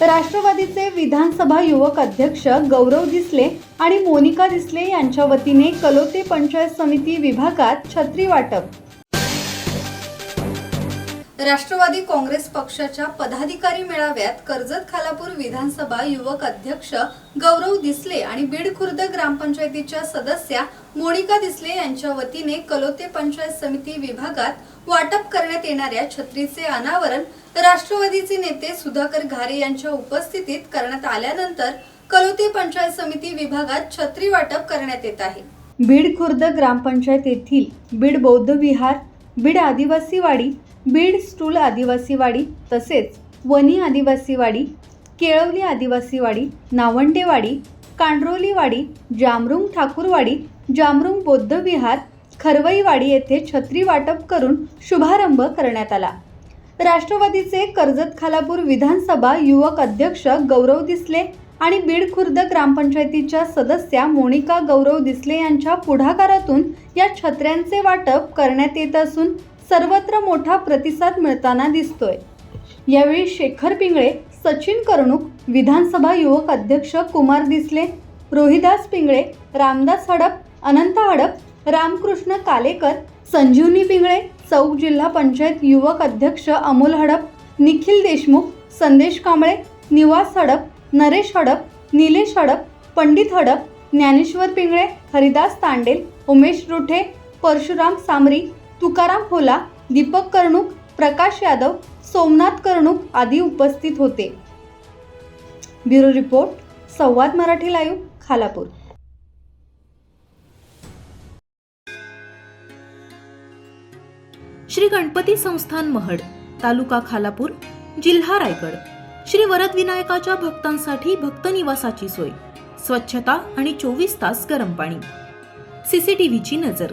राष्ट्रवादीचे विधानसभा युवक अध्यक्ष गौरव दिसले आणि मोनिका दिसले यांच्या वतीने कलोते पंचायत समिती विभागात छत्री वाटप. राष्ट्रवादी काँग्रेस पक्षाच्या पदाधिकारी मेळाव्यात कर्जत खालापूर विधानसभा युवक अध्यक्ष गौरव दिसले आणि बीड खुर्द ग्रामपंचायतीच्या सदस्या मोनिका दिसले यांच्या वतीने कलोते पंचायत समिती विभागात वाटप करण्यात येणाऱ्या छत्रीचे अनावरण राष्ट्रवादीचे नेते सुधाकर घारे यांच्या उपस्थितीत करण्यात आल्यानंतर कलोते पंचायत समिती विभागात छत्री वाटप करण्यात येत आहे. बीड खुर्द ग्रामपंचायत येथील बीड बौद्ध विहार बीड आदिवासी वाडी बीड स्टूल आदिवासीवाडी तसेच वनी आदिवासीवाडी केळवली आदिवासीवाडी नावंडेवाडी कांडरोलीवाडी जामरुंग ठाकूरवाडी जामरुंग बौद्ध विहार खरवईवाडी येथे छत्री वाटप करून शुभारंभ करण्यात आला. राष्ट्रवादीचे कर्जत खालापूर विधानसभा युवक अध्यक्ष गौरव दिसले आणि बीड खुर्द ग्रामपंचायतीच्या सदस्या मोनिका गौरव दिसले यांच्या पुढाकारातून या छत्र्यांचे वाटप करण्यात येत असून सर्वत्र मोठा प्रतिसाद मिळताना दिसतोय. यावेळी शेखर पिंगळे सचिन करणूक विधानसभा युवक अध्यक्ष कुमार दिसले रोहिदास पिंगळे रामदास हडप अनंत हडप रामकृष्ण कालेकर संजीवनी पिंगळे चौक जिल्हा पंचायत युवक अध्यक्ष अमोल हडप निखिल देशमुख संदेश कांबळे निवास हडप नरेश हडप निलेश हडप पंडित हडप ज्ञानेश्वर पिंगळे हरिदास तांडेल उमेश रुठे परशुराम सामरी तुकाराम होला दीपक कर्णूक प्रकाश यादव सोमनाथ कर्णूक आदी उपस्थित होते. Bureau report Samvad Marathi live Khalapur. Shri Ganapati संस्थान महड तालुका खालापूर जिल्हा रायगड. श्री वरद विनायकाच्या भक्तांसाठी भक्त निवासाची सोय स्वच्छता आणि चोवीस तास गरम पाणी. सीसीटीव्हीची नजर.